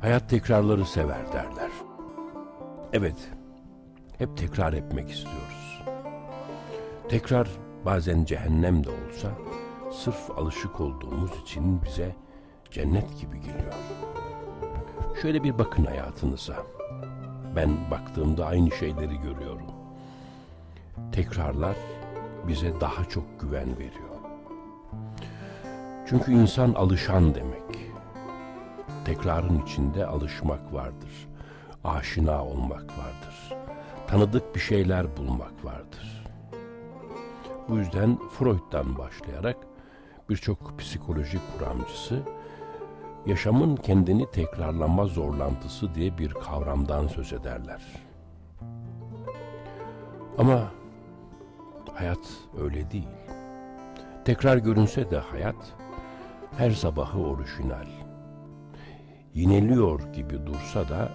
Hayat tekrarları sever derler. Evet, hep tekrar etmek istiyoruz. Tekrar bazen cehennem de olsa sırf alışık olduğumuz için bize cennet gibi geliyor. Şöyle bir bakın hayatınıza. Ben baktığımda aynı şeyleri görüyorum. Tekrarlar bize daha çok güven veriyor. Çünkü insan alışan demek. Tekrarın içinde alışmak vardır. Aşina olmak vardır. Tanıdık bir şeyler bulmak vardır. Bu yüzden Freud'dan başlayarak birçok psikoloji kuramcısı yaşamın kendini tekrarlama zorlantısı diye bir kavramdan söz ederler. Ama hayat öyle değil. Tekrar görünse de hayat her sabahı orijinal. Yineliyor gibi dursa da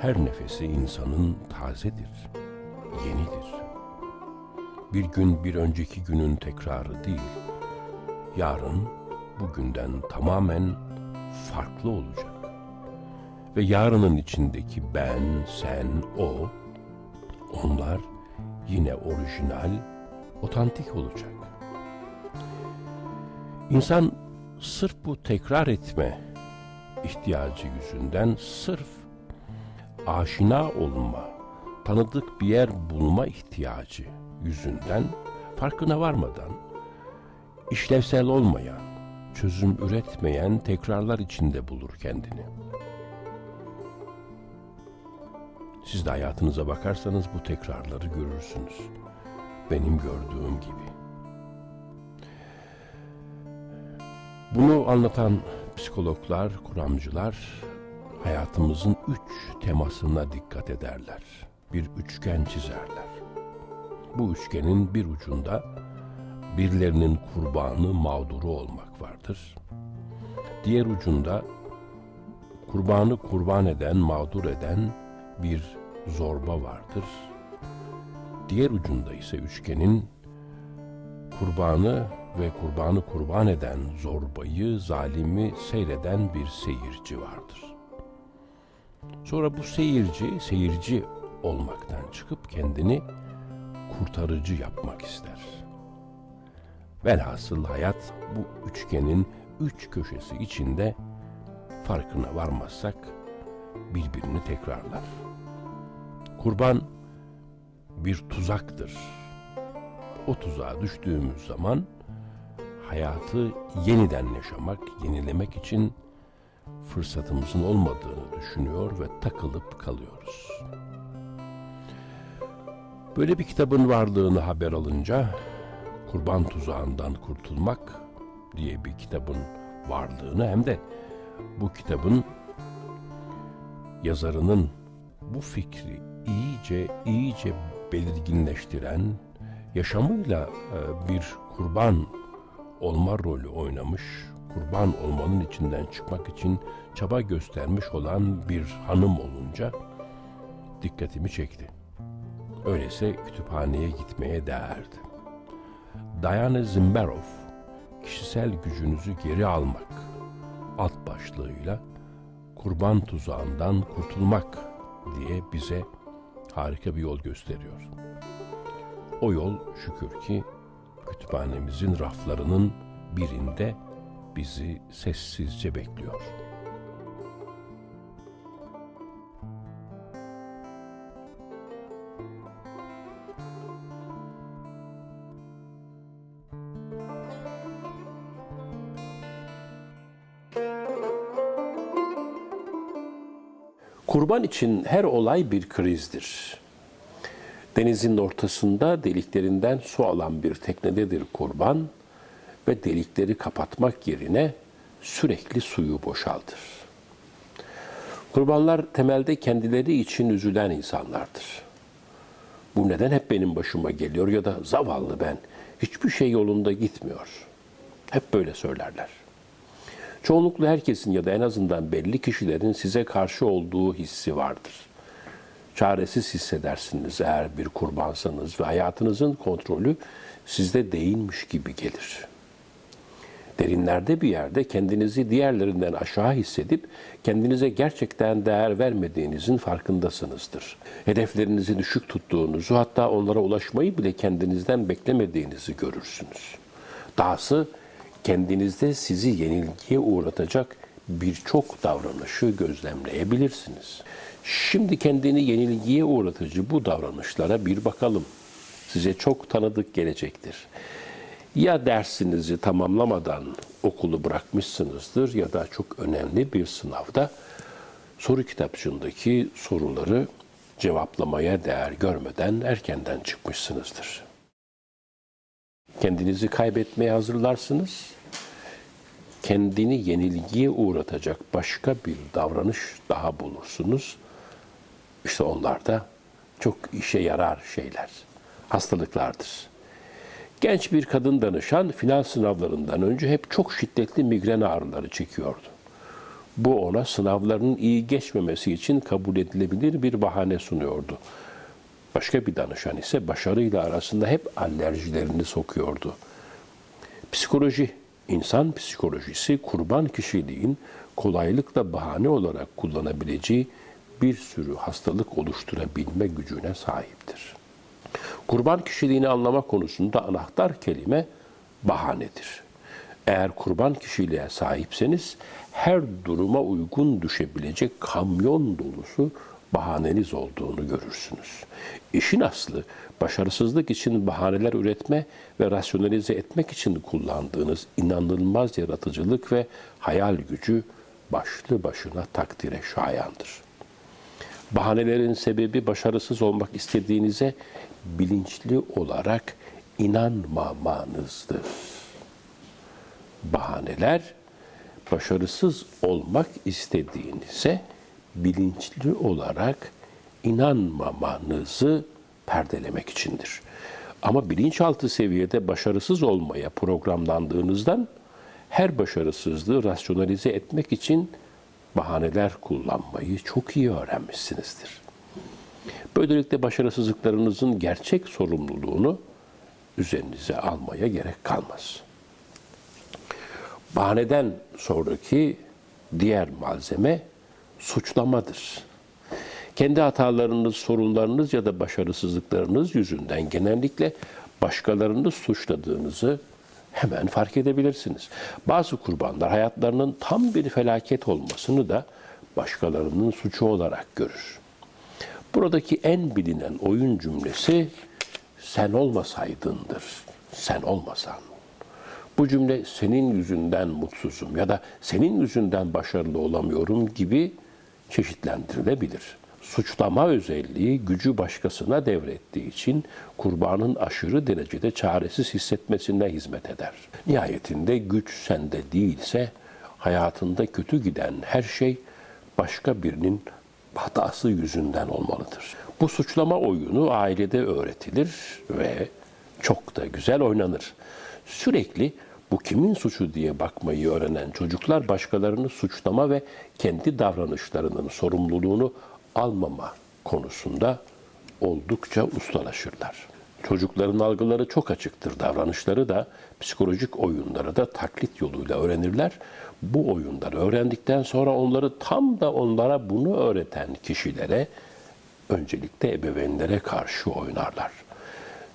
her nefesi insanın tazedir, yenidir. Bir gün bir önceki günün tekrarı değil, yarın bugünden tamamen farklı olacak. Ve yarının içindeki ben, sen, o, onlar yine orijinal, otantik olacak. İnsan sırf bu tekrar etme ihtiyacı yüzünden sırf aşina olma, tanıdık bir yer bulma ihtiyacı yüzünden farkına varmadan işlevsel olmayan, çözüm üretmeyen tekrarlar içinde bulur kendini. Siz de hayatınıza bakarsanız bu tekrarları görürsünüz. Benim gördüğüm gibi. Bunu anlatan psikologlar, kuramcılar hayatımızın üç temasına dikkat ederler. Bir üçgen çizerler. Bu üçgenin bir ucunda birilerinin kurbanı, mağduru olmak vardır. Diğer ucunda kurbanı kurban eden, mağdur eden bir zorba vardır. Diğer ucunda ise üçgenin kurbanı ve kurbanı kurban eden zorbayı, zalimi seyreden bir seyirci vardır. Sonra bu seyirci, seyirci olmaktan çıkıp kendini kurtarıcı yapmak ister. Velhasıl hayat bu üçgenin üç köşesi içinde farkına varmazsak birbirini tekrarlar. Kurban bir tuzaktır. O tuzağa düştüğümüz zaman hayatı yeniden yaşamak, yenilemek için fırsatımızın olmadığını düşünüyor ve takılıp kalıyoruz. Böyle bir kitabın varlığını haber alınca Kurban Tuzağından Kurtulmak diye bir kitabın varlığını hem de bu kitabın yazarının bu fikri iyice iyice belirginleştiren yaşamıyla e, bir kurban olma rolü oynamış, kurban olmanın içinden çıkmak için çaba göstermiş olan bir hanım olunca dikkatimi çekti. Öyleyse kütüphaneye gitmeye değerdi. Diana Zimberov, kişisel gücünüzü geri almak alt başlığıyla kurban tuzağından kurtulmak diye bize harika bir yol gösteriyor. O yol şükür ki kütüphanemizin raflarının birinde bizi sessizce bekliyor. Kurban için her olay bir krizdir. Denizin ortasında deliklerinden su alan bir teknededir kurban ve delikleri kapatmak yerine sürekli suyu boşaltır. Kurbanlar temelde kendileri için üzülen insanlardır. Bu neden hep benim başıma geliyor ya da zavallı ben, hiçbir şey yolunda gitmiyor. Hep böyle söylerler. Çoğunlukla herkesin ya da en azından belli kişilerin size karşı olduğu hissi vardır. Çaresiz hissedersiniz eğer bir kurbansanız ve hayatınızın kontrolü sizde değilmiş gibi gelir. Derinlerde bir yerde kendinizi diğerlerinden aşağı hissedip kendinize gerçekten değer vermediğinizin farkındasınızdır. Hedeflerinizi düşük tuttuğunuzu hatta onlara ulaşmayı bile kendinizden beklemediğinizi görürsünüz. Dahası kendinizde sizi yenilgiye uğratacak birçok davranışı gözlemleyebilirsiniz. Şimdi kendini yenilgiye uğratıcı bu davranışlara bir bakalım. Size çok tanıdık gelecektir. Ya dersinizi tamamlamadan okulu bırakmışsınızdır ya da çok önemli bir sınavda soru kitapçığındaki soruları cevaplamaya değer görmeden erkenden çıkmışsınızdır. Kendinizi kaybetmeye hazırlarsınız. Kendini yenilgiye uğratacak başka bir davranış daha bulursunuz. İşte onlar da çok işe yarar şeyler, hastalıklardır. Genç bir kadın danışan final sınavlarından önce hep çok şiddetli migren ağrıları çekiyordu. Bu ona sınavlarının iyi geçmemesi için kabul edilebilir bir bahane sunuyordu. Başka bir danışan ise başarıyla arasında hep alerjilerini sokuyordu. Psikoloji, insan psikolojisi kurban kişiliğin kolaylıkla bahane olarak kullanabileceği bir sürü hastalık oluşturabilme gücüne sahiptir. Kurban kişiliğini anlama konusunda anahtar kelime bahanedir. Eğer kurban kişiliğe sahipseniz her duruma uygun düşebilecek kamyon dolusu bahaneniz olduğunu görürsünüz. İşin aslı başarısızlık için bahaneler üretme ve rasyonalize etmek için kullandığınız inanılmaz yaratıcılık ve hayal gücü başlı başına takdire şayandır. Bahanelerin sebebi başarısız olmak istediğinize bilinçli olarak inanmamanızdır. Bahaneler başarısız olmak istediğinize bilinçli olarak inanmamanızı perdelemek içindir. Ama bilinçaltı seviyede başarısız olmaya programlandığınızdan her başarısızlığı rasyonalize etmek için bahaneler kullanmayı çok iyi öğrenmişsinizdir. Böylelikle başarısızlıklarınızın gerçek sorumluluğunu üzerinize almaya gerek kalmaz. Bahaneden sonraki diğer malzeme suçlamadır. Kendi hatalarınız, sorunlarınız ya da başarısızlıklarınız yüzünden genellikle başkalarını suçladığınızı hemen fark edebilirsiniz. Bazı kurbanlar hayatlarının tam bir felaket olmasını da başkalarının suçu olarak görür. Buradaki en bilinen oyun cümlesi sen olmasaydındır, sen olmasan. Bu cümle senin yüzünden mutsuzum ya da senin yüzünden başarılı olamıyorum gibi çeşitlendirilebilir. Suçlama özelliği gücü başkasına devrettiği için kurbanın aşırı derecede çaresiz hissetmesine hizmet eder. Nihayetinde güç sende değilse hayatında kötü giden her şey başka birinin hatası yüzünden olmalıdır. Bu suçlama oyunu ailede öğretilir ve çok da güzel oynanır. Sürekli bu kimin suçu diye bakmayı öğrenen çocuklar başkalarını suçlama ve kendi davranışlarının sorumluluğunu almama konusunda oldukça ustalaşırlar. Çocukların algıları çok açıktır. Davranışları da psikolojik oyunları da taklit yoluyla öğrenirler. Bu oyunları öğrendikten sonra onları tam da onlara bunu öğreten kişilere öncelikle ebeveynlere karşı oynarlar.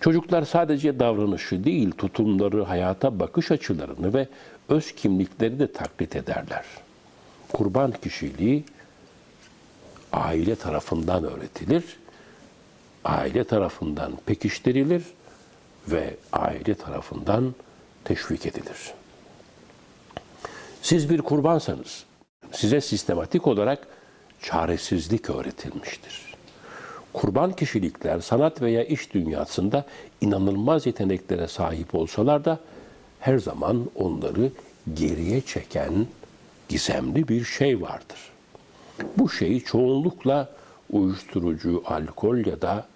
Çocuklar sadece davranışı değil, tutumları, hayata bakış açılarını ve öz kimlikleri de taklit ederler. Kurban kişiliği aile tarafından öğretilir, aile tarafından pekiştirilir ve aile tarafından teşvik edilir. Siz bir kurbansanız size sistematik olarak çaresizlik öğretilmiştir. Kurban kişilikler sanat veya iş dünyasında inanılmaz yeteneklere sahip olsalar da her zaman onları geriye çeken gizemli bir şey vardır. Bu şey çoğunlukla uyuşturucu, alkol ya da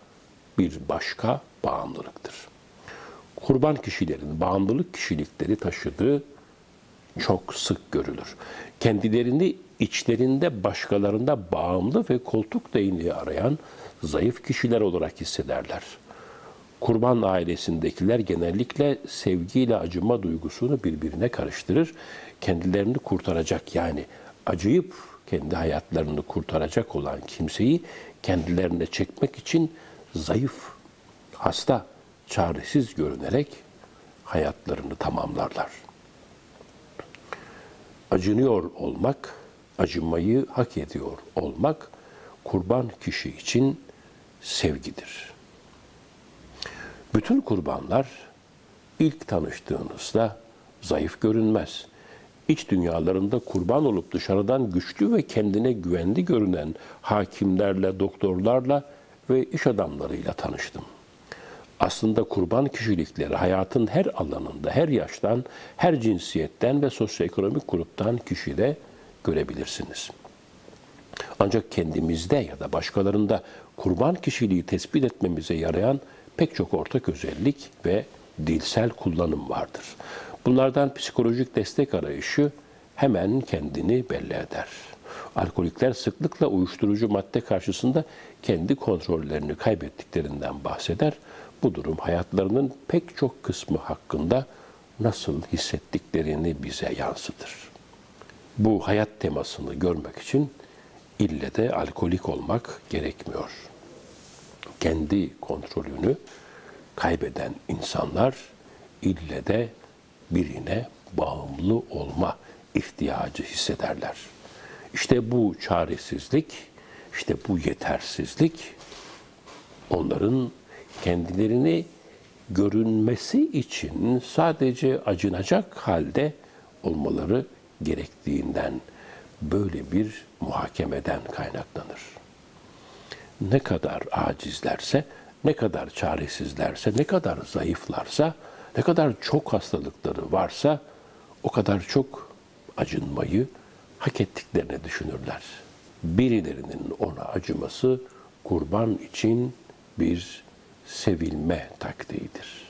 bir başka bağımlılıktır. Kurban kişilerin bağımlılık kişilikleri taşıdığı çok sık görülür. Kendilerini içlerinde başkalarında bağımlı ve koltuk değneği arayan zayıf kişiler olarak hissederler. kurban ailesindekiler genellikle sevgiyle acıma duygusunu birbirine karıştırır. Kendilerini kurtaracak yani acıyıp kendi hayatlarını kurtaracak olan kimseyi kendilerine çekmek için zayıf, hasta, çaresiz görünerek hayatlarını tamamlarlar. Acınıyor olmak, acımayı hak ediyor olmak kurban kişi için sevgidir. Bütün kurbanlar ilk tanıştığınızda zayıf görünmez. İç dünyalarında kurban olup dışarıdan güçlü ve kendine güvenli görünen hakimlerle, doktorlarla ve iş adamlarıyla tanıştım. Aslında kurban kişilikleri hayatın her alanında, her yaştan, her cinsiyetten ve sosyoekonomik gruptan kişide görebilirsiniz. Ancak kendimizde ya da başkalarında kurban kişiliği tespit etmemize yarayan pek çok ortak özellik ve dilsel kullanım vardır. Bunlardan psikolojik destek arayışı hemen kendini belli eder. Alkolikler sıklıkla uyuşturucu madde karşısında kendi kontrollerini kaybettiklerinden bahseder. Bu durum hayatlarının pek çok kısmı hakkında nasıl hissettiklerini bize yansıtır. Bu hayat temasını görmek için ille de alkolik olmak gerekmiyor. Kendi kontrolünü kaybeden insanlar ille de birine bağımlı olma ihtiyacı hissederler. İşte bu çaresizlik, işte bu yetersizlik onların kendilerini görünmesi için sadece acınacak halde olmaları gerektiğinden böyle bir muhakemeden kaynaklanır. Ne kadar acizlerse, ne kadar çaresizlerse, ne kadar zayıflarsa, ne kadar çok hastalıkları varsa o kadar çok acınmayı hak ettiklerini düşünürler. Birilerinin ona acıması kurban için bir sevilme taktiğidir.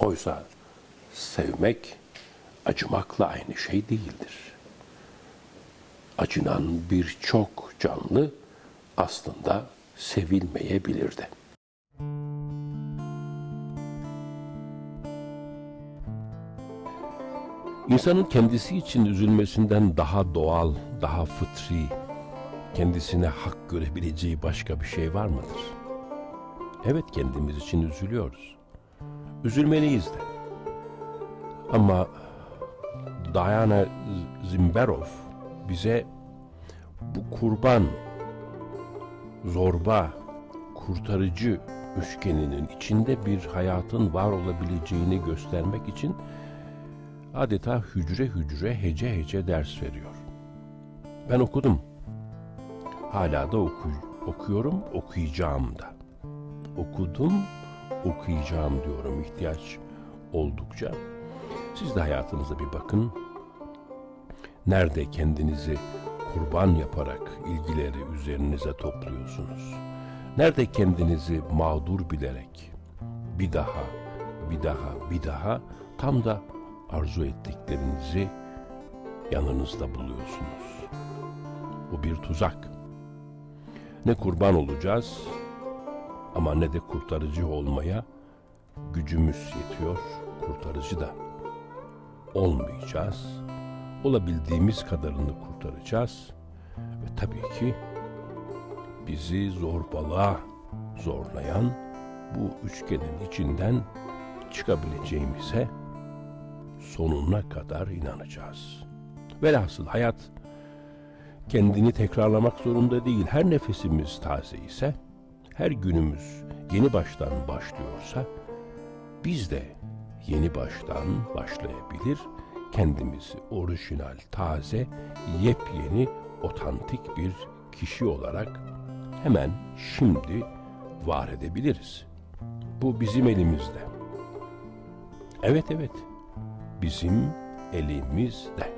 Oysa sevmek acımakla aynı şey değildir. Acınan birçok canlı aslında sevilmeyebilir İnsanın kendisi için üzülmesinden daha doğal, daha fıtri, kendisine hak görebileceği başka bir şey var mıdır? Evet kendimiz için üzülüyoruz. Üzülmeliyiz de. Ama Diana Zimberov bize bu kurban, zorba, kurtarıcı üçgeninin içinde bir hayatın var olabileceğini göstermek için adeta hücre hücre hece hece ders veriyor. Ben okudum. Hala da oku okuyorum, okuyacağım da. Okudum, okuyacağım diyorum ihtiyaç oldukça. Siz de hayatınıza bir bakın. Nerede kendinizi kurban yaparak ilgileri üzerinize topluyorsunuz? Nerede kendinizi mağdur bilerek bir daha, bir daha, bir daha tam da arzu ettiklerinizi yanınızda buluyorsunuz. Bu bir tuzak. Ne kurban olacağız ama ne de kurtarıcı olmaya gücümüz yetiyor, kurtarıcı da olmayacağız. Olabildiğimiz kadarını kurtaracağız ve tabii ki bizi zorbalığa zorlayan bu üçgenin içinden çıkabileceğimize sonuna kadar inanacağız. Velhasıl hayat kendini tekrarlamak zorunda değil. Her nefesimiz taze ise, her günümüz yeni baştan başlıyorsa, biz de yeni baştan başlayabilir, kendimizi orijinal, taze, yepyeni, otantik bir kişi olarak hemen şimdi var edebiliriz. Bu bizim elimizde. Evet evet, bizim elimizde.